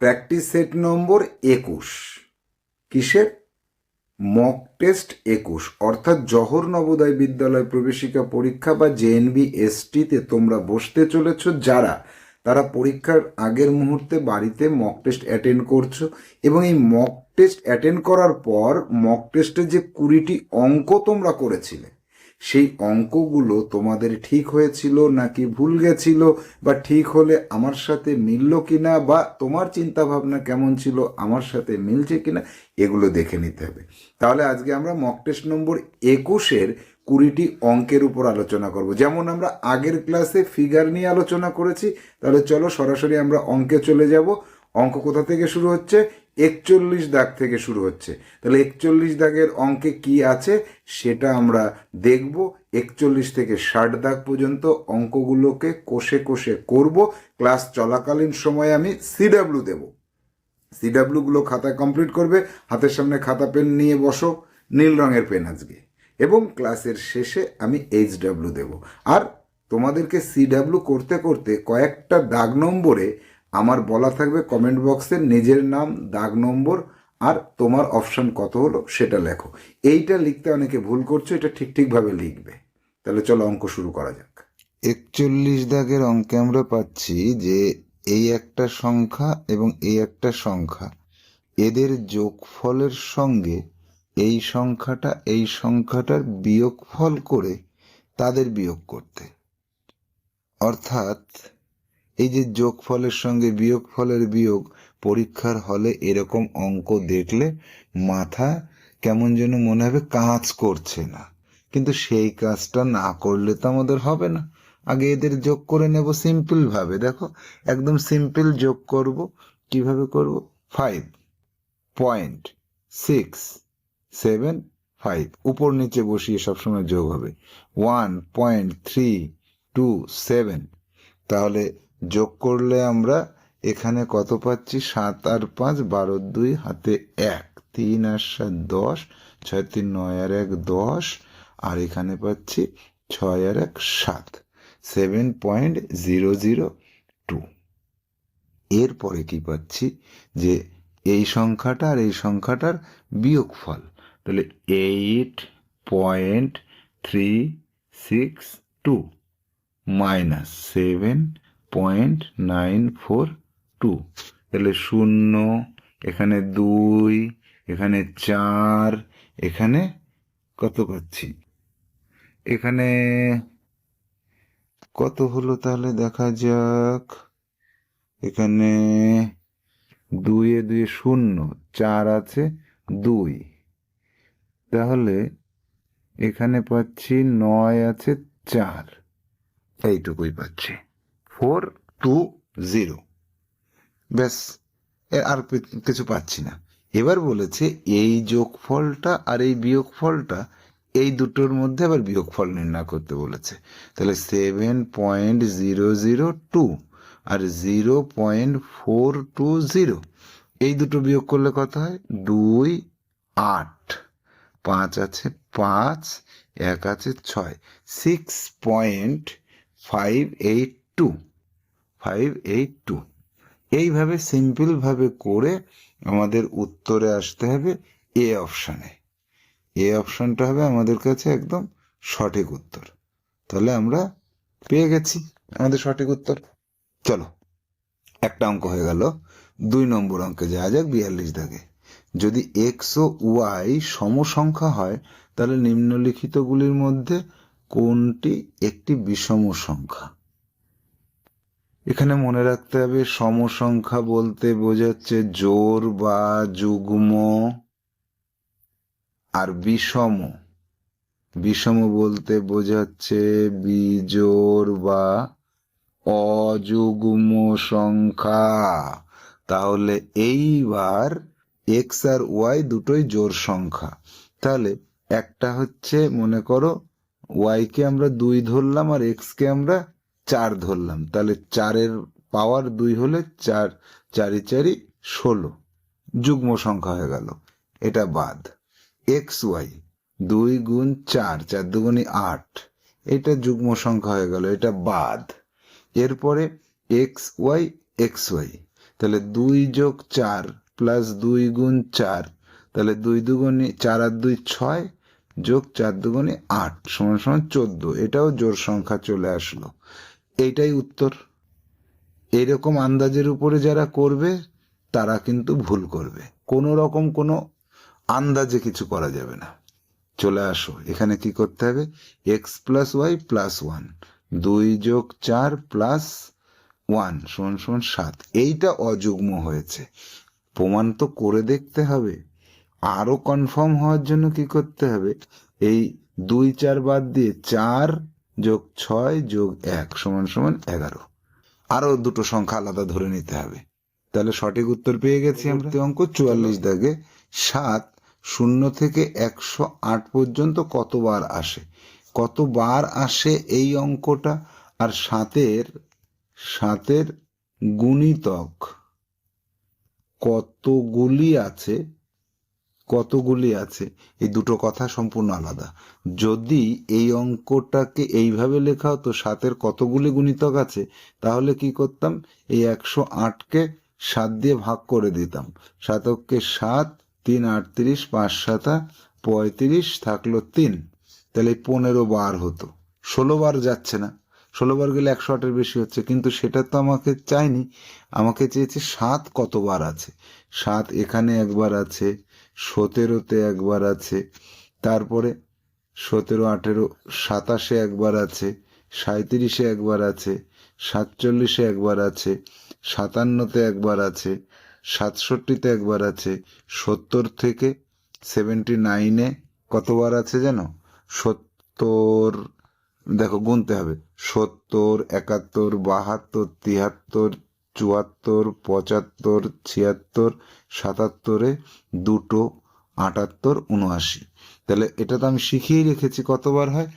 Practice set number একুশ। কিসের? Mock test একুশ। অর্থাৎ জহর নবোদয় বিদ্যালয় প্রবেশিকা পরীক্ষা বা জেএনবি এসটিতে তোমরা বসতে চলেছ, যারা তারা পরীক্ষার আগের মুহূর্তে বাড়িতে মক টেস্ট অ্যাটেন্ড করছ এবং এই মক টেস্ট অ্যাটেন্ড করার পর মক টেস্টে যে কুড়িটি অঙ্ক তোমরা করেছিলে সেই অঙ্কগুলো তোমাদের ঠিক হয়েছিল নাকি ভুল গেছিল বা ঠিক হলে আমার সাথে মিলল কিনা বা তোমার চিন্তা ভাবনা কেমন ছিল, আমার সাথে মিলছে কিনা, এগুলো দেখে নিতে হবে। তাহলে আজকে আমরা মক টেস্ট নম্বর একুশের কুড়িটি অঙ্কের উপর আলোচনা করব। যেমন আমরা আগের ক্লাসে ফিগার নিয়ে আলোচনা করেছি, তাহলে চলো সরাসরি আমরা অঙ্কে চলে যাব। অঙ্ক কোথা থেকে শুরু হচ্ছে? একচল্লিশ দাগ থেকে শুরু হচ্ছে। তাহলে একচল্লিশ দাগের অঙ্কে কি আছে? সেটা আমরা দেখব। একচল্লিশ থেকে ষাট দাগ পর্যন্ত অঙ্কগুলোকে কোষে কোষে করব। ক্লাস চলাকালীন সময় আমি সিডাব্লু দেব। সিডাব্লিউগুলো খাতা কমপ্লিট করবে। হাতের সামনে খাতা পেন নিয়ে বসো। নীল রঙের পেন আজকে। এবং ক্লাসের শেষে আমি এইচ ডাব্লিউ দেবো। আর তোমাদেরকে সিডাব্লু করতে করতে কয়েকটা দাগ নম্বরে আমার বলা থাকবে কমেন্ট বক্সে নিজের নাম, দাগ নম্বর আর তোমার অপশান কত হলো সেটা লেখো। এইটা লিখতে অনেকে ভুল করছ, এটা ঠিক ঠিকভাবে লিখবে। তাহলে চলো অঙ্ক শুরু করা যাক। একচল্লিশ দাগের অঙ্কে আমরা পাচ্ছি যে এই একটা সংখ্যা এবং এই একটা সংখ্যা, এদের যোগফলের সঙ্গে এই সংখ্যাটা, এই সংখ্যাটার বিয়োগফল করে তাদের বিয়োগ করতে। অর্থাৎ এই যে যোগফলের সঙ্গে বিয়োগফলের বিয়োগ, পরীক্ষার হলে এরকম অঙ্ক দেখলে মাথা কেমন যেন মনে হবে কাজ করছে না। কিন্তু সেই কাজটা না করলে তো আমাদের হবে না। আগে এদের যোগ করে নেব সিম্পল ভাবে। দেখো, একদম সিম্পল যোগ করব। কীভাবে করব? Five point six seven five উপর নিচে বসিয়ে সবসময় যোগ হবে। One point three two seven তাহলে যোগ করলে আমরা এখানে কত পাচ্ছি? সাত আর পাঁচ, বারো দুই, হাতে এক। তিন আর সাত, দশ। ছয়, তিন, নয় আর এক, দশ। আর এখানে পাচ্ছি ছয় আর এক, সাত। Seven point zero zero two. এরপরে কি পাচ্ছি? যে এই সংখ্যাটা আর এই সংখ্যাটার বিয়োগফল। তাহলে eight point three six two minus seven point nine four two তাহলে শূন্য, এখানে দুই, এখানে চার, এখানে কত পাচ্ছি? এখানে কত হলো তাহলে? দেখা যাক। এখানে দুইয়ে দুই শূন্য, চার আছে দুই। তাহলে এখানে পাচ্ছি নয় আছে চার। এইটুকুই পাচ্ছি। Four two zero. ব্যাস আর কিছু পাচ্ছি না। এবার বলেছে এই যোগফলটা আর এই বিয়োগফলটা এই দুটোর মধ্যে আবার বিয়োগফল নির্ণয় করতে বলেছে। তাহলে seven point zero zero two আর zero point four two zero, এই দুটো বিয়োগ করলে কত হয়? দুই আট। পাঁচ আছে পাঁচ, এক আছে ছয়। Six point five eight two. Five eight two এইভাবে সিম্পলভাবে করে আমাদের উত্তরে আসতে হবে এ অপশানে। এ অপশানটা হবে আমাদের কাছে একদম সঠিক উত্তর। তাহলে আমরা পেয়ে গেছি আমাদের সঠিক উত্তর। চলো, একটা অঙ্ক হয়ে গেল। দুই নম্বর অঙ্কে যাওয়া যাক বিয়াল্লিশ দাগে। যদি এক্স ও ওয়াই সমসংখ্যা হয়, তাহলে নিম্নলিখিতগুলির মধ্যে কোনটি একটি বিষম সংখ্যা এখানে মনে রাখতে হবে, সমসংখ্যা বলতে বোঝাচ্ছে জোর বা যুগ্ম আর বিষম। বিষম বলতে বোঝাচ্ছে বিজোড় বা অযুগ্ম সংখ্যা। তাহলে এইবার এক্স আর ওয়াই দুটোই জোর সংখ্যা। তাহলে একটা হচ্ছে, মনে করো ওয়াইকে আমরা দুই ধরলাম আর এক্স কে আমরা চার ধরলাম। তাহলে চারের পাওয়ার দুই হলে চার, চারি চারি, ষোলো। যুগ্ম সংখ্যা হয়ে গেল। এটা বাদ। এক্স ওয়াই দুই গুণ চার চার দুগুণি আট। এটা যুগ্ম সংখ্যা হয়ে গেল, এটা বাদ। এরপরে এক্স ওয়াই এক্স ওয়াই। তাহলে দুই যোগ চার প্লাস দুই গুণ চার। তাহলে দুই দুগুণে চার আর দুই ছয় যোগ চার দুগুণে আট, সমান সমান চোদ্দ। এটাও জোর সংখ্যা চলে আসলো। এইটাই উত্তর। এইরকম আন্দাজের উপরে যারা করবে, তারা কিন্তু ভুল করবে। কোনো রকম কোনো আন্দাজে কিছু করা যাবে না। চলে আসো, এখানে কি করতে হবে? X plus y plus one দুই যোগ চার প্লাস ওয়ান সমান সমান সাত। এইটা অযুগ্ম হয়েছে। প্রমাণ তো করে দেখতে হবে। আরও কনফার্ম হওয়ার জন্য কি করতে হবে? এই দুই চার বাদ দিয়ে চার যোগ ছয় যোগ এক সমান সমান এগারো। আরও দুটো সংখ্যা আলাদা ধরে নিতে হবে। তাহলে সঠিক উত্তর পেয়ে গেছি আমরা। অঙ্ক চুয়াল্লিশ দাগে সাত শূন্য থেকে একশো আট পর্যন্ত কতবার আসে? কতবার আসে এই অঙ্কটা? আর সাতের সাতের গুণিতক কতগুলি আছে? কতগুলি আছে? এই দুটো কথা সম্পূর্ণ আলাদা। যদি এই অঙ্কটাকে এইভাবে লেখা হতো, সাতের কতগুলি গুণিতক আছে, তাহলে কি করতাম? এই একশো আটকে সাত দিয়ে ভাগ করে দিতাম। সাতককে সাত, তিন আটত্রিশ, পাঁচ সাতা, পঁয়ত্রিশ থাকল তিন। তাহলে পনেরো বার হতো। ষোলো বার যাচ্ছে না। ষোলো বার গেলে একশো আটের বেশি হচ্ছে, কিন্তু সেটা তো আমাকে চাইনি আমাকে চেয়েছে সাত কতবার আছে? সাত এখানে একবার আছে সতেরোতে একবার আছে, তারপরে সতেরো, আঠেরো, সাতাশে একবার আছে সাঁত্রিশে একবার আছে, সাতচল্লিশে একবার আছে, সাতান্নতে একবার আছে, সাতষট্টিতে একবার আছে, সত্তর থেকে সেভেন্টি নাইনে কতবার আছে যেন সত্তর, দেখো গুনতে হবে। সত্তর, একাত্তর, বাহাত্তর তিয়াত্তর চুয়াত্তর, পঁচাত্তর, ছিয়াত্তর, সাতাত্তরে, দুটো, আটাত্তর, উনআশি। তাহলে এটা তো আমি শিখিয়েই রেখেছি কতবার হয়?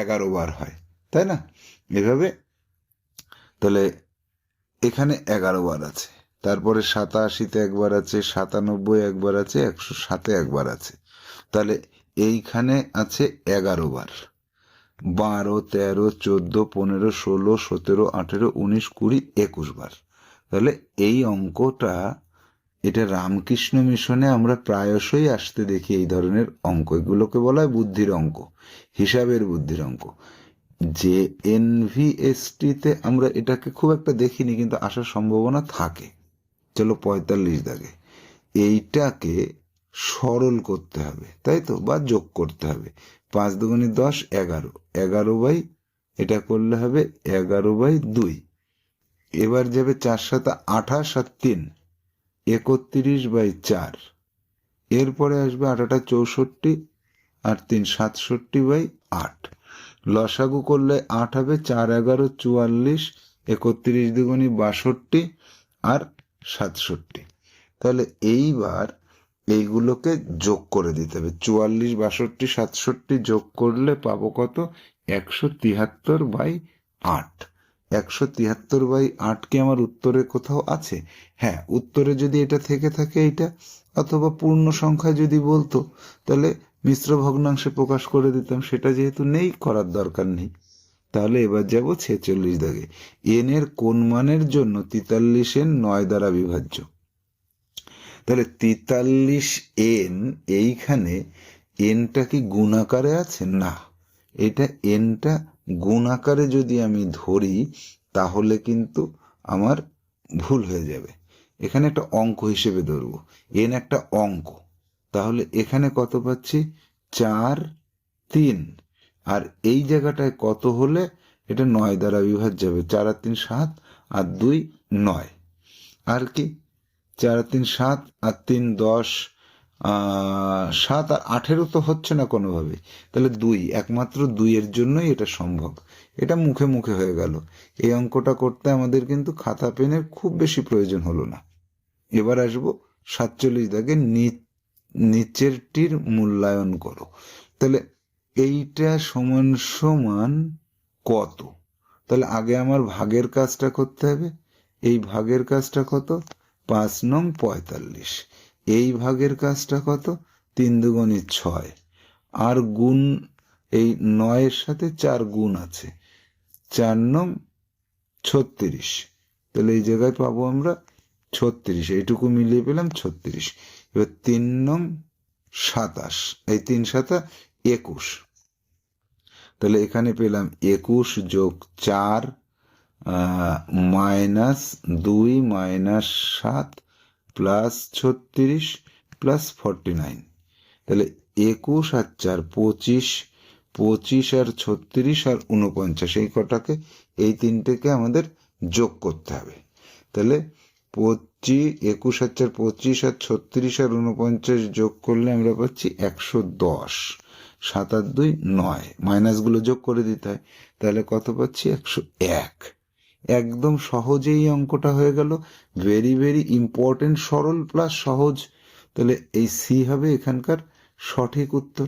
এগারো বার হয়, তাই না? এভাবে? তাহলে এখানে এগারো বার আছে। তারপরে সাতাশিতে একবার আছে, সাতানব্বই একবার আছে, একশো সাতে একবার আছে। তাহলে এইখানে আছে এগারো বার। বারো, তেরো, চোদ্দ, পনেরো, ষোলো, সতেরো, আঠেরো, উনিশ, কুড়ি, একুশ বার। তাহলে এই অঙ্কটা, এটা রামকৃষ্ণ মিশনে আমরা প্রায়শই আসতে দেখি এই ধরনের অঙ্ক। এগুলোকে বলা হয় বুদ্ধির অঙ্ক, হিসাবের বুদ্ধির অঙ্ক। যে এনভিএসটিতে আমরা এটাকে খুব একটা দেখিনি, কিন্তু আসার সম্ভাবনা থাকে। চলো পঁয়তাল্লিশ দাগে। এইটাকে সরল করতে হবে, তাই তো? বা যোগ করতে হবে। পাঁচ দুগুণি দশ, এগারো। এগারো বাই, এটা করলে হবে এগারো বাই দুই। এবার যাবে চার সাথে আঠাশ আর তিন, একত্রিশ বাই চার। এরপরে আসবে আঠাটা চৌষট্টি আর তিন সাতষট্টি বাই আট। লসাগু করলে আট হবে, চার এগারো চুয়াল্লিশ, একত্রিশ দুগুণি বাষট্টি আর সাতষট্টি। তাহলে এইবার এইগুলোকে যোগ করে দিতে হবে। চুয়াল্লিশ, বাষট্টি, সাতষট্টি যোগ করলে পাবো কত? একশো তিয়াত্তর বাই আট। একশো তিয়াত্তর বাই আট কি আমার উত্তরে কোথাও আছে? হ্যাঁ উত্তরে যদি এটা থেকে থাকে এটা অথবা পূর্ণ সংখ্যা যদি বলতো, তাহলে মিশ্র ভগ্নাংশে প্রকাশ করে দিতাম, সেটা যেহেতু নেই, করার দরকার নেই। তাহলে এবার যাব ছেচল্লিশ দাগে। এন এর কোন মানের জন্য তেতাল্লিশ এন নয় দ্বারা বিভাজ্য? তাহলে তেতাল্লিশ এন এইখানে এনটা কি গুণাকারে আছে? না, এটা এনটা গুণাকারে যদি আমি ধরি, তাহলে কিন্তু আমার ভুল হয়ে যাবে। এখানে একটা অঙ্ক হিসেবে ধরবো। এন একটা অঙ্ক। তাহলে এখানে কত পাচ্ছি? চার, তিন। আর এই জায়গাটায় কত হলে এটা নয় দ্বারা বিভাজ্য হবে চার আর তিন সাত আর দুই নয়। আর কি? চার তিন সাত আর তিন দশ সাত আর আঠেরো তো হচ্ছে না কোনোভাবে। তাহলে দুই, একমাত্র দুইয়ের জন্যই এটা সম্ভব। এটা মুখে মুখে হয়ে গেল। এই অঙ্কটা করতে আমাদের কিন্তু খাতা পেনের খুব বেশি প্রয়োজন হলো না। এবার আসব সাতচল্লিশ দাগে নিচেরটির মূল্যায়ন করো। তাহলে এইটা সমান সমান কত? তাহলে আগে আমার ভাগের কাজটা করতে হবে। এই ভাগের কাজটা কত? পাঁচ নং পঁয়তাল্লিশ। এই ভাগের কাজটা কত? তিন দুগুণে ছয়। আর গুণ, এই নয়ের সাথে চার গুণ আছে। চার নং ছত্রিশ। তাহলে এই জায়গায় পাবো আমরা ছত্রিশ। এইটুকু মিলিয়ে পেলাম ছত্রিশ। এবার তিন নং সাতাশ। এই তিন সাতা একুশ। তাহলে এখানে পেলাম একুশ যোগ চার মাইনাস দুই, মাইনাস সাত প্লাস ছত্রিশ প্লাস ফর্টি নাইন তাহলে একুশ আর চার পঁচিশ পঁচিশ আর ছত্রিশ আর উনপঞ্চাশ এই কটাকে এই তিনটেকে আমাদের যোগ করতে হবে। তাহলে পঁচিশ একুশ আর চার, পঁচিশ আর ছত্রিশ আর উনপঞ্চাশ যোগ করলে আমরা পাচ্ছি একশো দশ। সাত আর দুই নয়, মাইনাসগুলো যোগ করে দিতে হয়। তাহলে কত পাচ্ছি? একশো এক। একদম সহজেই অঙ্কটা হয়ে গেল। ভেরি ভেরি ইম্পর্টেন্ট সরল প্লাস সহজ। তাহলে এই সি হবে এখানকার সঠিক উত্তর।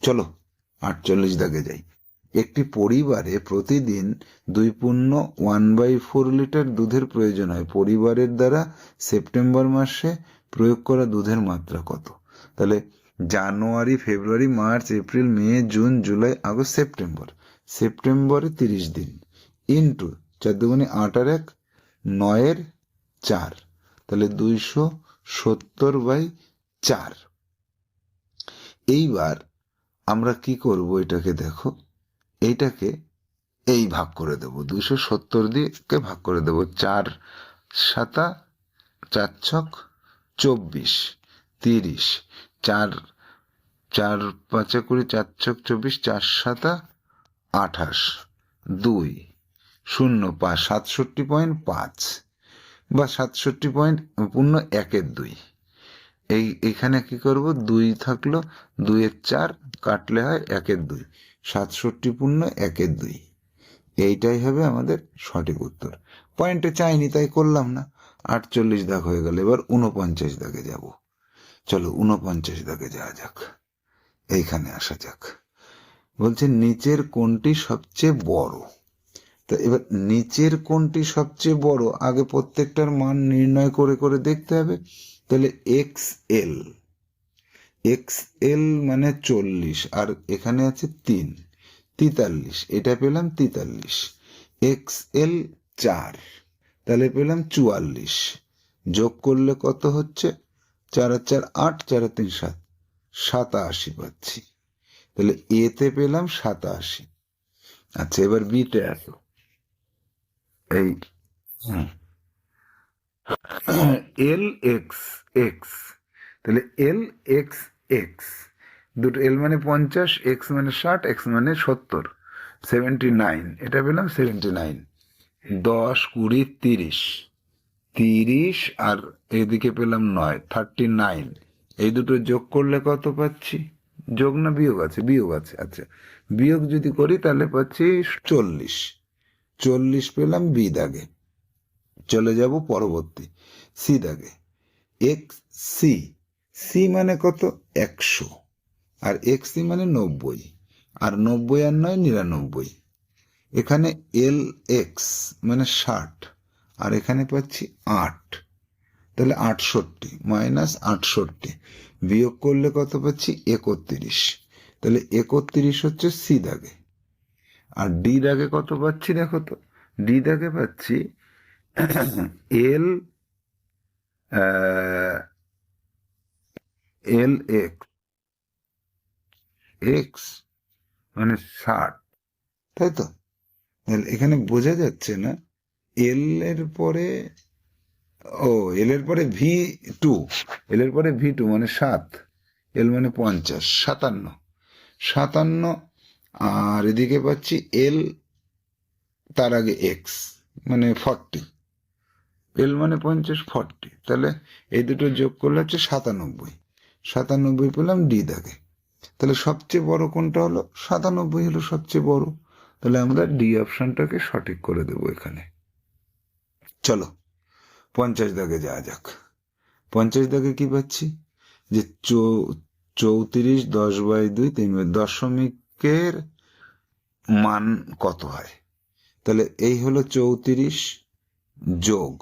চলো, আটচল্লিশ দাগে যাই। একটি পরিবারে প্রতিদিন দুই পূর্ণ ওয়ান বাই ফোর লিটার দুধের প্রয়োজন হয়। পরিবারের দ্বারা সেপ্টেম্বর মাসে প্রয়োগ করা দুধের মাত্রা কত? তাহলে January, February, March, April, May, June, July, August, September. সেপ্টেম্বরে তিরিশ দিন। ইন্টু চার দুগুণে আট আর এক, নয়ের চার। তাহলে দুইশো সত্তর বাই চার। এইবার আমরা কি করব এটাকে দেখো, এইটাকে এই ভাগ করে দেব। দুইশো সত্তর দিকে ভাগ করে দেব, চার সাতা, চার ছক, চব্বিশ, তিরিশ। চার চার পাঁচে কুড়ি, চার ছক, চব্বিশ, চার সাতা, আঠাশ। দুই। শূন্য পাঁচ সাতষট্টি পয়েন্ট পাঁচ বা সাতষট্টি পয়েন্ট পূর্ণ একের দুই। এই, এখানে কি করব? দুই থাকল, দুইয়ের চার কাটলে হয় একের দুই। সাতষট্টি পূর্ণ একের দুই। এইটাই হবে আমাদের সঠিক উত্তর। পয়েন্টে চাইনি, তাই করলাম না। আটচল্লিশ দাগ হয়ে গেল, এবার উনপঞ্চাশ দাগে যাব। চলো উনপঞ্চাশ দাগে যাওয়া যাক। এইখানে আসা যাক। বলছে, নিচের কোনটি সবচেয়ে বড়? তো এবার নিচের কোনটি সবচেয়ে বড়, আগে প্রত্যেকটার মান নির্ণয় করে করে দেখতে হবে। তাহলে এক্স এল। এক্স এল মানে চল্লিশ, আর এখানে আছে তিন, তিতাল্লিশ, এটা পেলাম তিতাল্লিশ। এক্স এল চার, তাহলে পেলাম চুয়াল্লিশ। যোগ করলে কত হচ্ছে? চার আর চার আট, চার আর তিন সাত, সাতাশি পাচ্ছি। তাহলে এতে পেলাম সাতাশি। আচ্ছা এবার বিতে আসো। এই এল এক্স এক্স, তাহলে এল এক্স এক্স, দুটো এল মানে পঞ্চাশ, এক্স মানে ষাট, এক্স মানে সত্তর, সেভেন্টি নাইন, এটা পেলাম সেভেন্টি নাইন, দশ কুড়ি তিরিশ তিরিশ আর এদিকে পেলাম নয়, থার্টি নাইন, এই দুটো যোগ করলে কত পাচ্ছি? যোগ না বিয়োগ আছে? বিয়োগ আছে আচ্ছা বিয়োগ যদি করি তাহলে পাচ্ছি চল্লিশ। চল্লিশ পেলাম বি দাগে। চলে যাব পরবর্তী, সি দাগে। এক্স, সি সি মানে কত? একশো। আর এক্স, সি মানে নব্বই। আর নব্বই আর নয়, নিরানব্বই। এখানে এল এক্স মানে ষাট। আর এখানে পাচ্ছি আট। তাহলে আটষট্টি, মাইনাস আটষট্টি। বিয়োগ করলে কত পাচ্ছি? একত্রিশ। তাহলে একত্রিশ হচ্ছে সি দাগে। আর ডি দাগে কত পাচ্ছি দেখো তো? ডি দাগে পাচ্ছি এল এল এক্স এক্স মানে ষাট, তাই তো? এখানে বোঝা যাচ্ছে না এল এর পরে, ও এল এর পরে ভি টু এল এর পরে ভি টু মানে সাত এল মানে পঞ্চাশ, সাতান্ন সাতান্ন আর এদিকে পাচ্ছি এল তার আগে এক্স মানে ফর্টি এল মানে পঞ্চাশ ফর্টি তাহলে এই দুটো যোগ করলে হচ্ছে সাতানব্বই। সাতানব্বই পেলাম ডি দাগে। তাহলে সবচেয়ে বড় কোনটা হলো? সাতানব্বই হলো সবচেয়ে বড়। তাহলে আমরা ডি অপশনটাকে সঠিক করে দেবো এখানে। চলো, পঞ্চাশ দাগে যাওয়া যাক। পঞ্চাশ দাগে কি পাচ্ছি? যে চৌত্রিশ, দশ বাই দুই, তিন বাই দশমিকের মান কত হয়? তাহলে এই হলো চৌত্রিশ যোগ।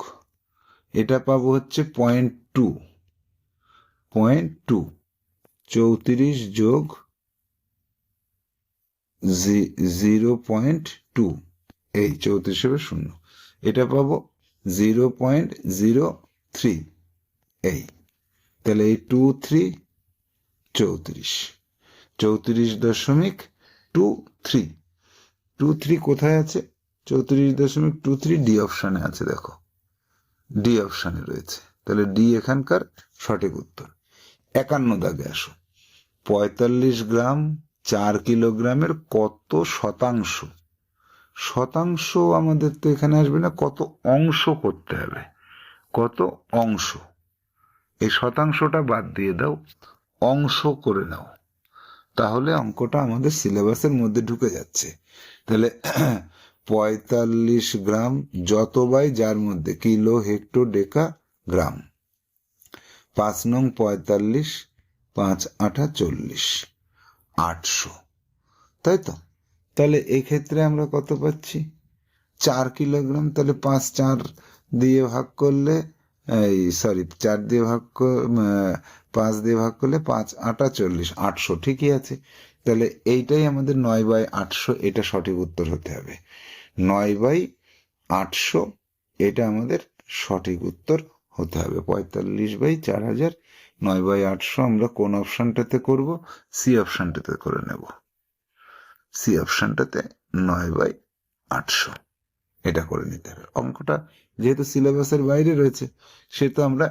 এটা পাবো হচ্ছে পয়েন্ট টু পয়েন্ট টু চৌত্রিশ যোগ জিরো পয়েন্ট টু এই চৌত্রিশ হবে শূন্য। এটা পাবো জিরো পয়েন্ট জিরো থ্রি এই। তাহলে এই টু থ্রি চৌত্রিশ। চৌত্রিশ দশমিক টু থ্রি। টু থ্রি কোথায় আছে? চৌত্রিশ দশমিক টু থ্রি ডি অপশানে আছে, দেখো। ডি অপশানে রয়েছে। তাহলে ডি এখানকার সঠিক উত্তর। একান্ন দাগে আসো। পঁয়তাল্লিশ গ্রাম চার কিলোগ্রামের কত শতাংশ? শতাংশ আমাদের তো এখানে আসবে না, কত অংশ করতে হবে। কত অংশ? এই শতাংশটা বাদ দিয়ে দাও, অংশ করে নাও। তাহলে অঙ্কটা আমাদের সিলেবাসের মধ্যে ঢুকে যাচ্ছে। তাহলে পঁয়তাল্লিশ গ্রাম যত বাই যার মধ্যে, কিলো হেক্টো ডেকা, গ্রাম। পাঁচ নং পঁয়তাল্লিশ, পাঁচ আঠা চল্লিশ, আটশো। তাই তো? তাহলে এক্ষেত্রে আমরা কত পাচ্ছি? চার কিলোগ্রাম, তাহলে পাঁচ চার দিয়ে ভাগ করলে এই সরি চার দিয়ে ভাগ পাঁচ দিয়ে ভাগ করলে পাঁচ, আটা চল্লিশ, আটশো, ঠিকই আছে। তাহলে এইটাই আমাদের নয় বাই আটশো, এটা সঠিক উত্তর হতে হবে। নয় বাই আটশো, এটা আমাদের সঠিক উত্তর হতে হবে। পঁয়তাল্লিশ বাই চার হাজার, নয় বাই আটশো, আমরা কোন অপশানটাতে করব? সি অপশানটাতে করে নেব। সি অপশানটাতে নয় বাই আটশো। এটা করে নিতে হবে। অঙ্কটা যেহেতু সিলেবাসের বাইরে রয়েছে, সেহেতু আমরা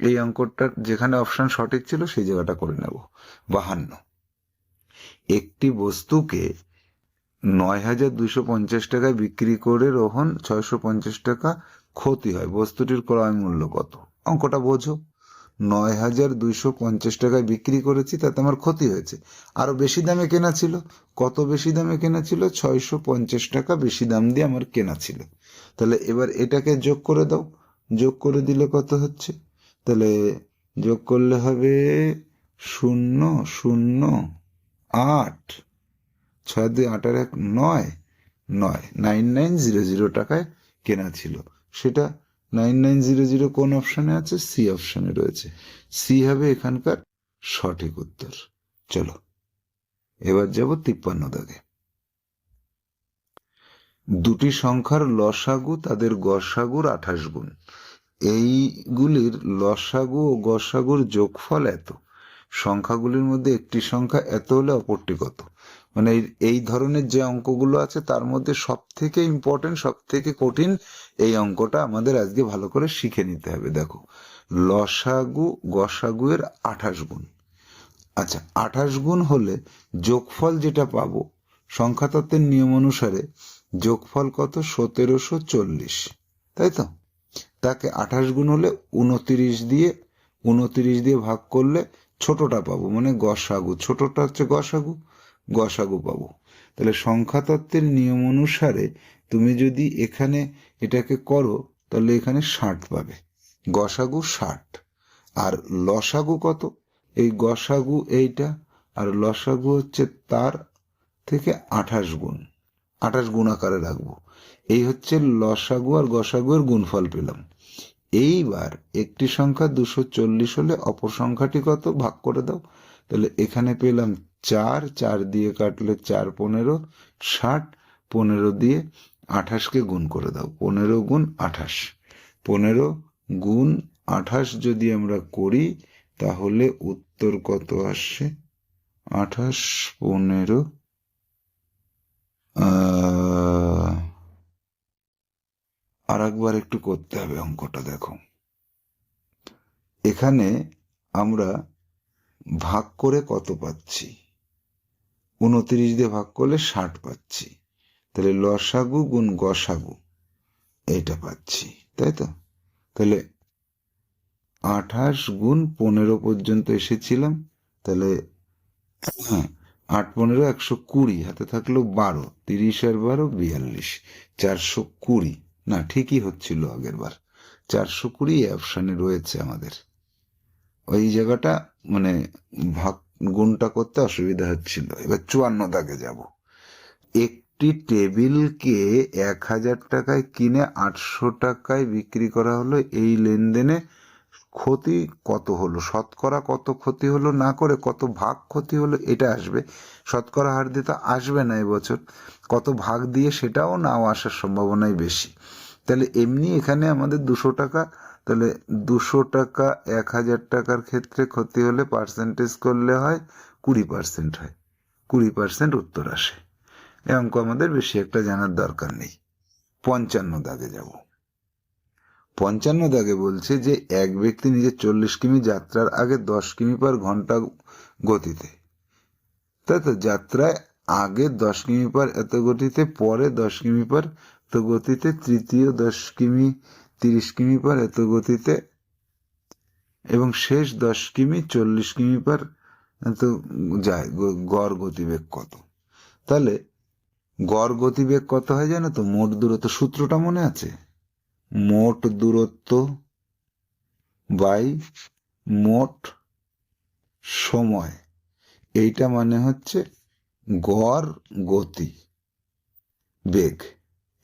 এই অঙ্কটার যেখানে অপশন সঠিক ছিল সেই জায়গাটা করে নেব। বাহান্ন। একটি বস্তুকে নয় হাজার দুশো পঞ্চাশ টাকায় বিক্রি করে রোহন ছয়শো পঞ্চাশ টাকা ক্ষতি হয়। বস্তুটির ক্রয় মূল্য কত? অঙ্কটা বোঝো। নয় হাজার দুইশো পঞ্চাশ টাকায় বিক্রি করেছি, তাতে আমার ক্ষতি হয়েছে। আরও বেশি দামে কেনা ছিল। কত বেশি দামে কেনা ছিল? ছয়শো পঞ্চাশ টাকা বেশি দাম দিয়ে আমার কেনা ছিল। তাহলে এবার এটাকে যোগ করে দাও। যোগ করে দিলে কত হচ্ছে? তাহলে যোগ করলে হবে শূন্য শূন্য, আট। ছয় দুই আট আর এক, নয় নয়। নাইন নাইন জিরো জিরো টাকায় কেনা ছিল। সেটা নাইন নাইন জিরো জিরো কোন অপশনে আছে? সি অপশনে রয়েছে। সি হবে এখানকার সঠিক উত্তর। চলো, এবার যাব তিপ্পান্ন দাগে। দুটি সংখ্যার লসাগু তাদের গসাগুর আঠাশ গুণ। এইগুলির লসাগু ও গসাগুর যোগফল এত। সংখ্যাগুলির মধ্যে একটি সংখ্যা এত হলে অপরটি কত? মানে এই- ধরনের যে অঙ্কগুলো আছে, তার মধ্যে সব থেকে ইম্পর্টেন্ট সব থেকে কঠিন এই অঙ্কটা আমাদের আজকে ভালো করে শিখে নিতে হবে। দেখো, লসাগু গসাগু এর আঠাশ গুণ। আচ্ছা আঠাশ গুণ হলে যোগফল যেটা পাবো, সংখ্যাতত্ত্বের নিয়ম অনুসারে যোগফল কত? সতেরোশো চল্লিশ। তাই তো? তাকে আঠাশ গুণ হলে উনতিরিশ দিয়ে উনতিরিশ দিয়ে ভাগ করলে ছোটটা পাবো মানে গসাগু। ছোটটা হচ্ছে গসাগু। গসাগু পাবো। তাহলে সংখ্যাতত্ত্বের নিয়ম অনুসারে তুমি যদি এখানে এটাকে করো, তাহলে এখানে ষাট পাবে। গসাগু ষাট। আর লসাগু কত? এই গসাগু এইটা, আর লসাগু হচ্ছে তার থেকে আঠাশ গুণ। আঠাশ গুণ আকারে রাখব। এই হচ্ছে লসাগু আর গসাগু এর গুণফল পেলাম। এইবার একটি সংখ্যা দুশো চল্লিশ হলে অপর সংখ্যাটি কত? ভাগ করে দাও। তাহলে এখানে পেলাম চার চার দিয়ে কাটলে চার পনেরো, ষাট, পনেরো দিয়ে আঠাশকে গুণ করে দাও। পনেরো গুণ আঠাশ। পনেরো গুণ আঠাশ যদি আমরা করি, তাহলে উত্তর কত আসছে আঠাশ, পনেরো আর একবার একটু করতে হবে অঙ্কটা, দেখো। এখানে আমরা ভাগ করে কত পাচ্ছি? উনত্রিশ দিয়ে ভাগ করলে ষাট পাচ্ছি। তাহলে লসাগু গুণ গসাগু, এইটা পাচ্ছি, তাই তো? তাহলে আঠাশ গুণ পনেরো পর্যন্ত এসেছিলাম, তাহলে হ্যাঁ আট পনেরো একশো কুড়ি, হাতে থাকল বারো, তিরিশ আর বারো বিয়াল্লিশ, চারশো কুড়ি। না, ঠিকই হচ্ছিল আগের বার। চারশো কুড়ি অপশানে রয়েছে আমাদের। ওই জায়গাটা মানে ভাগ গুণটা করতে অসুবিধা হচ্ছিল। এবার চুয়ান্ন দাগে যাব। একটি টেবিলকে এক হাজার টাকায় কিনে আটশো টাকায় বিক্রি করা হলো। এই লেনদেনে ক্ষতি কত হলো? শতকরা কত ক্ষতি হলো? না করে কত ভাগ ক্ষতি হলো? এটা আসবে। শতকরা হার দিয়ে তো আসবে না এবছর। কত ভাগ দিয়ে সেটাও নাও আসার সম্ভাবনাই বেশি। তাহলে এমনি এখানে আমাদের দুশো টাকা তাহলে দুশো টাকা এক হাজার টাকার ক্ষেত্রে ক্ষতি হলে পার্সেন্টেজ করলে হয় কুড়ি পার্সেন্ট হয়। কুড়ি পার্সেন্ট উত্তর আসে। এই অঙ্ক আমাদের বেশি একটা জানার দরকার নেই। পঞ্চান্ন দাগে যাব। পঞ্চান্ন দাগে বলছে যে এক ব্যক্তি নিজের চল্লিশ কিমি যাত্রার আগে দশ কিমি পার ঘণ্টা গতিতে। তাই তো যাত্রায় আগে দশ কিমি পার এত গতিতে, পরে দশ কিমি পার তো গতিতে, তৃতীয় দশ কিমি তিরিশ কিমি পার এত গতিতে এবং শেষ দশ কিমি চল্লিশ কিমি পার এত যায় গড় গতিবেগ কত? তাহলে গড় গতিবেগ কত হয় জানো তো? মোট দূরত্ব সূত্রটা মনে আছে? মোট দূরত্ব বাই মোট সময়। এইটা মানে হচ্ছে গড় গতি বেগ।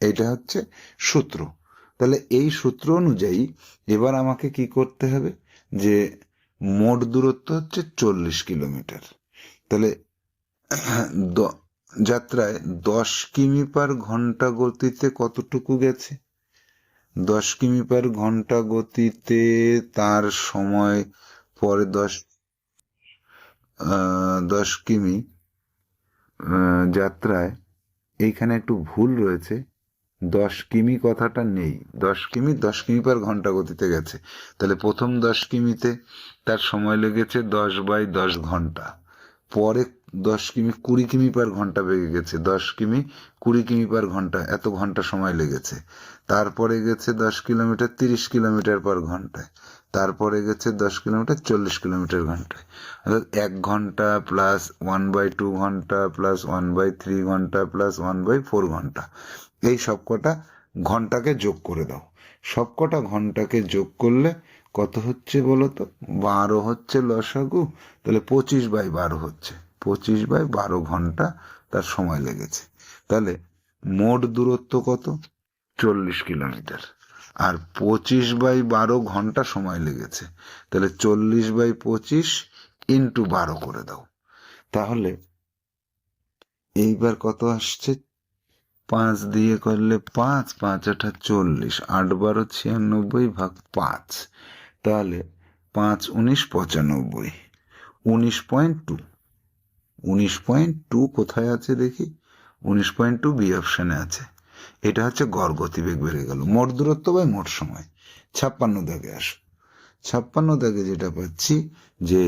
এটা হচ্ছে সূত্র। তাহলে এই সূত্র অনুযায়ী এবার আমাকে কি করতে হবে? যে মোট দূরত্ব হচ্ছে চল্লিশ কিলোমিটার। তাহলে যাত্রায় দশ কিমি পার ঘণ্টা গতিতে কতটুকু গেছে? দশ কিমি পার ঘণ্টা গতিতে তার সময় পরে দশ দশ কিমি যাত্রায়। এইখানে একটু ভুল রয়েছে। দশ কিমি কথাটা নেই। দশ কিমি দশ কিমি পার ঘণ্টা গতিতে গেছে। তাহলে প্রথম দশ কিমিতে তার সময় লেগেছে দশ বাই দশ ঘণ্টা। পরে দশ কিমি, কুড়ি কিমি পার ঘণ্টা বেগে গেছে। দশ কিমি, কুড়ি কিমি পার ঘণ্টা, এত ঘণ্টা সময় লেগেছে। তারপরে গেছে দশ কিলোমিটার, তিরিশ কিলোমিটার পার ঘন্টায়। তারপরে গেছে দশ কিলোমিটার, চল্লিশ কিলোমিটার ঘন্টায়। অর্থাৎ এক ঘণ্টা প্লাস ওয়ান বাই টু ঘণ্টা প্লাস ওয়ান বাই থ্রি ঘণ্টা প্লাস ওয়ান বাই ফোর ঘণ্টা। এই সবকটা ঘন্টাকে যোগ করে দাও। সবকটা ঘন্টাকে যোগ করলে কত হচ্ছে বলো তো? বারো হচ্ছে লসাগু, তাহলে পঁচিশ বাই বারো হচ্ছে। পঁচিশ বাই বারো ঘণ্টা তার সময় লেগেছে। তাহলে মোট দূরত্ব কত? চল্লিশ কিলোমিটার। আর পঁচিশ বাই বারো ঘণ্টা সময় লেগেছে। তাহলে চল্লিশ বাই পঁচিশ ইন্টু বারো করে দাও। তাহলে এইবার কত আসছে? পাঁচ দিয়ে করলে পাঁচ পাঁচ আঠা চল্লিশ, আট বারো ছিয়ানব্বই ভাগ পাঁচ। তাহলে পাঁচ উনিশ পঁচানব্বই। উনিশ পয়েন্ট টু। উনিশ পয়েন্ট টু কোথায় আছে দেখি? উনিশ পয়েন্ট টু বি অপশানে আছে। এটা হচ্ছে গড় গতিবেগ বেড়ে গেল। মোট দূরত্ব বাই মোট সময়। ছাপ্পান্ন দাগে আসো। ছাপ্পান্ন দাগে যেটা পাচ্ছি যে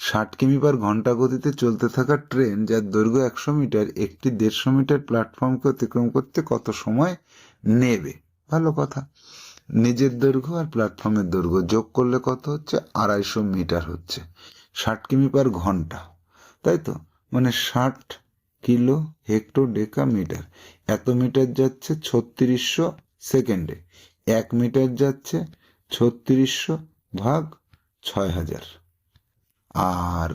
ষাট কিমি পার ঘণ্টা গতিতে চলতে থাকা ট্রেন যার দৈর্ঘ্য একশো মিটার, একটি দেড়শো মিটার প্ল্যাটফর্মকে অতিক্রম করতে কত সময় নেবে? ভালো কথা। নিজের দৈর্ঘ্য আর প্ল্যাটফর্মের দৈর্ঘ্য যোগ করলে কত হচ্ছে? আড়াইশো মিটার হচ্ছে। ষাট কিমি পার ঘণ্টা। তাই তো? মানে ষাট কিলো হেক্টো ডেকা মিটার এত মিটার যাচ্ছে ছত্রিশশো সেকেন্ডে। এক মিটার যাচ্ছে ছত্রিশশো ভাগ ছয় হাজার। আর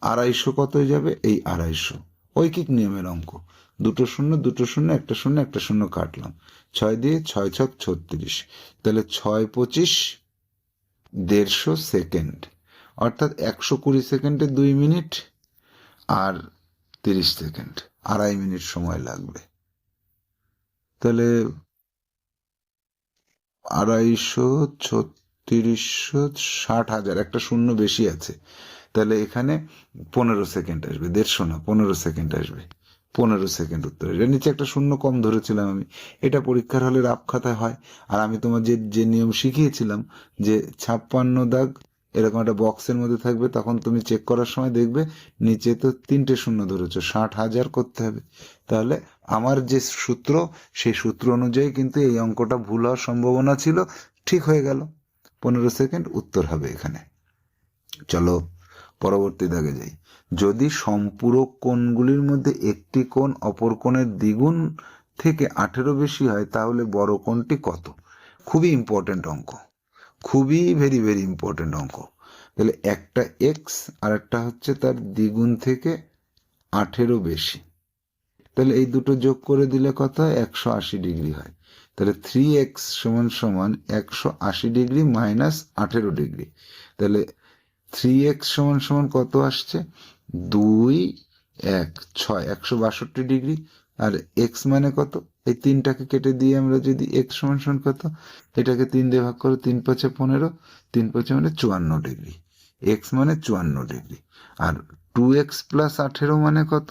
আড়াইশো কত হয়ে যাবে? এই আড়াইশো। ঐকিক নিয়মের অঙ্ক। দুটো শূন্য দুটো শূন্য, একটা শূন্য একটা শূন্য কাটলাম। ছয় দিয়ে ছয় ছক ছত্রিশ। তাহলে ছয় পঁচিশ, দেড়শো সেকেন্ড। অর্থাৎ একশো কুড়ি সেকেন্ডে দুই মিনিট আর তিরিশ সেকেন্ড। আড়াই মিনিট সময় লাগবে। তাহলে আড়াইশো ছত্রিশশো ষাট হাজার, একটা শূন্য বেশি আছে। তাহলে এখানে পনেরো সেকেন্ড আসবে, দেড়শো না, পনেরো সেকেন্ড আসবে, পনেরো সেকেন্ড উত্তর। আসবে নিচে একটা শূন্য কম ধরেছিলাম আমি। এটা পরীক্ষার হলে রাপ খাতায় হয়। আর আমি তোমার যে যে নিয়ম শিখিয়েছিলাম যে ছাপ্পান্ন দাগ এরকম একটা বক্সের মধ্যে থাকবে, তখন তুমি চেক করার সময় দেখবে নিচে তো তিনটে শূন্য ধরেছো, ষাট হাজার করতে হবে। তাহলে আমার যে সূত্র, সেই সূত্র অনুযায়ী কিন্তু এই অঙ্কটা ভুল হওয়ার সম্ভাবনা ছিল, ঠিক হয়ে গেল। পনেরো সেকেন্ড উত্তর হবে এখানে। চলো পরবর্তী দাগে যাই। যদি সম্পূরক কোণগুলির মধ্যে একটি কোণ অপর কোণের দ্বিগুণ থেকে আঠেরো বেশি হয়, তাহলে বড় কোণটি কত? খুবই ইম্পর্টেন্ট অঙ্ক। খুবই ভেরি ভেরি ইম্পর্টেন্ট অঙ্ক। তাহলে একটা এক্স আর একটা হচ্ছে তার দ্বিগুণ থেকে আঠেরো বেশি। তাহলে এই দুটো যোগ করে দিলে কত হয়? একশো আশি ডিগ্রি হয়। তাহলে থ্রি এক্স সমান সমান একশো আশি ডিগ্রি মাইনাস আঠেরো ডিগ্রি তাহলে থ্রি এক্স সমান সমান কত আসছে? দুই এক, ছয়, একশো বাষট্টি ডিগ্রি আর এক্স মানে কত? এই তিনটাকে কেটে দিয়ে আমরা যদি এক্স সমান সমান কত? এটাকে তিন দিয়ে ভাগ করো, তিন পাঁচে পনেরো, তিন পাঁচে মানে চুয়ান্ন ডিগ্রি এক্স মানে চুয়ান্ন ডিগ্রি আর টু এক্স প্লাস আঠেরো মানে কত?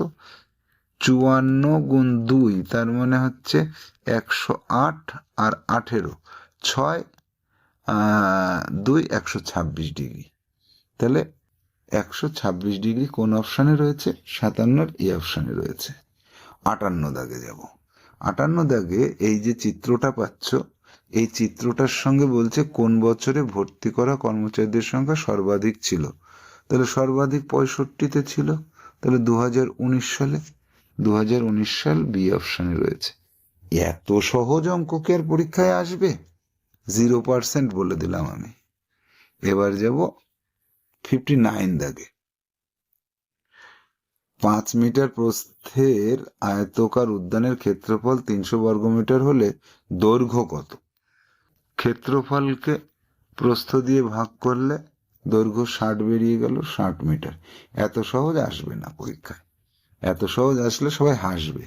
চুয়ান্ন গুণ দুই, তার মানে হচ্ছে একশো আট আর আঠেরো। ছয় দুই, একশো ছাব্বিশ ডিগ্রি। তাহলে একশো ছাব্বিশ ডিগ্রি কোন অপশানে রয়েছে? সাতান্নর এই অপশানে রয়েছে। আটান্ন দাগে যাব। আটান্ন দাগে এই যে চিত্রটা পাচ্ছ, এই চিত্রটার সঙ্গে বলছে কোন বছরে ভর্তি করা কর্মচারীদের সংখ্যা সর্বাধিক ছিল। তাহলে সর্বাধিক পঁয়ষট্টিতে ছিল। তাহলে দু হাজার উনিশ সালে দু হাজার উনিশ সাল বি অপশানে রয়েছে। এত সহজ অঙ্ক কি আর পরীক্ষায় আসবে? জিরো পার্সেন্ট বলে দিলাম আমি। এবার যাব ফিফটি নাইন দাগে। পাঁচ মিটার প্রস্থের আয়তকার উদ্যানের ক্ষেত্রফল তিনশো বর্গমিটার হলে দৈর্ঘ্য কত? ক্ষেত্রফলকে প্রস্থ দিয়ে ভাগ করলে দৈর্ঘ্য ষাট বেরিয়ে গেল ষাট মিটার। এত সহজ আসবে না পরীক্ষায়। এত সহজ আসলে সবাই হাসবে।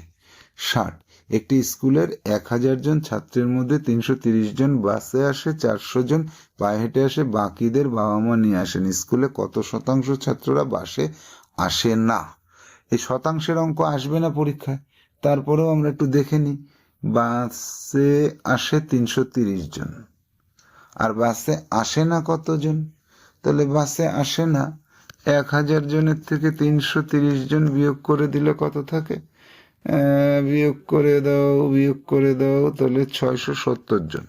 ষাট। একটি স্কুলের এক হাজার জন ছাত্রের মধ্যে তিনশো তিরিশ জন বাসে আসে, চারশো জন পায়ে হেঁটে আসে, বাকিদের বাবা মা নিয়ে আসেন। স্কুলে কত শতাংশ ছাত্ররা বাসে আসে না? এই শতাংশের অঙ্ক আসবে না পরীক্ষায়? তারপরেও আমরা একটু দেখে নিই। বাসে আসে তিনশো তিরিশ জন। আর বাসে আসে না কতজন? তাহলে বাসে আসে না এক হাজার জনের থেকে তিনশো তিরিশ জন বিয়োগ করে দিলে কত থাকে? বিয়োগ করে দাও, বিয়োগ করে দাও, তাহলে ছয়শো সত্তর জন।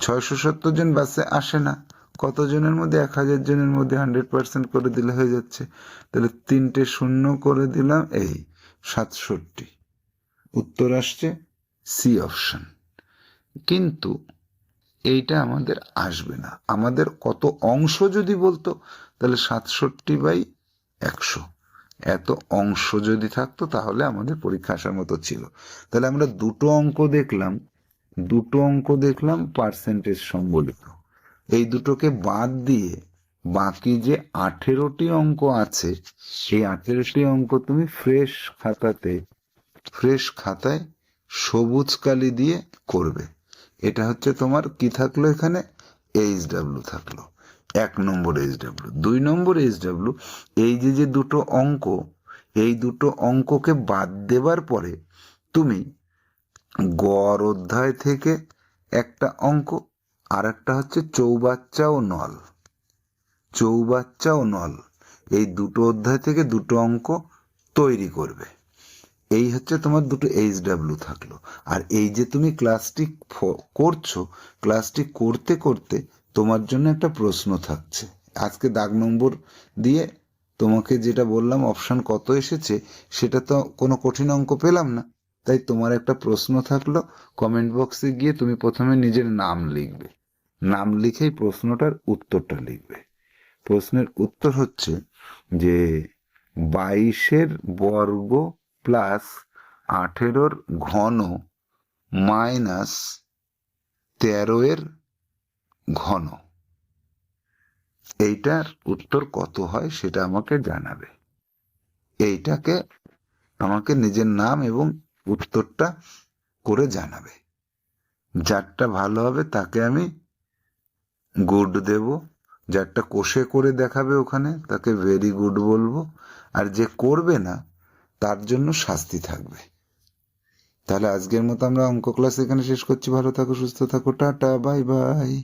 ছয়শো সত্তর জন বাসে আসে না। কতজনের মধ্যে? এক হাজার জনের মধ্যে হান্ড্রেড পার্সেন্ট করে দিলে হয়ে যাচ্ছে। তাহলে তিনটে শূন্য করে দিলাম এই সাতষট্টি। উত্তর আসছে সি অপশন। কিন্তু এইটা আমাদের আসবে না। আমাদের কত অংশ যদি বলতো তাহলে সাতষট্টি বাই একশো। এত অংশ যদি থাকতো তাহলে আমাদের পরীক্ষা আসার মতো ছিল। তাহলে আমরা দুটো অঙ্ক দেখলাম, দুটো অঙ্ক দেখলাম পার্সেন্টেজ সম্বলিত। এই দুটোকে বাদ দিয়ে বাকি যে আঠেরোটি অঙ্ক আছে, সেই আঠেরোটি অঙ্ক তুমি ফ্রেশ খাতাতে ফ্রেশ খাতায় সবুজ কালি দিয়ে করবে। এটা হচ্ছে তোমার কি থাকল এখানে? এইচ ডাব্লিউ থাকল। এক নম্বর এইচ ডাব্লিউ দুই নম্বর এইচ ডাব্লিউ এই যে যে দুটো অঙ্ক, এই দুটো অঙ্ককে বাদ দেবার পরে তুমি গড় অধ্যায় থেকে একটা অঙ্ক আর একটা হচ্ছে চৌবাচ্চা ও নল। চৌবাচ্চা ও নল, এই দুটো অধ্যায় থেকে দুটো অঙ্ক তৈরি করবে। এই হচ্ছে তোমার দুটো এইচ ডাব্লিউ থাকল। আর এই যে তুমি ক্লাসটি করছ ক্লাসটি করতে করতে তোমার জন্য একটা প্রশ্ন থাকছে। আজকে দাগ নম্বর দিয়ে তোমাকে যেটা বললাম অপশন কত এসেছে, সেটা তো কোনো কঠিন অঙ্ক পেলাম না। তাই তোমার একটা প্রশ্ন থাকল কমেন্ট বক্সে গিয়ে তুমি প্রথমে নিজের নাম লিখবে। নাম লিখেই প্রশ্নটার উত্তরটা লিখবে। প্রশ্নের উত্তর হচ্ছে যে, বাইশের বর্গ প্লাস আঠেরোর ঘন মাইনাস তেরো এর ঘন। এইটার উত্তর কত হয় সেটা আমাকে জানাবে। এইটাকে আমাকে নিজের নাম এবং উত্তরটা করে জানাবে। যারটা ভালো হবে তাকে আমি গুড দেব। যারটা কোষে করে দেখাবে ওখানে তাকে ভেরি গুড বলব। আর যে করবে না, তার জন্য শাস্তি থাকবে। তাহলে আজকের মতো আমরা অঙ্ক ক্লাস এখানে শেষ করছি। ভালো থাকো, সুস্থ থাকো, টাটা বাই বাই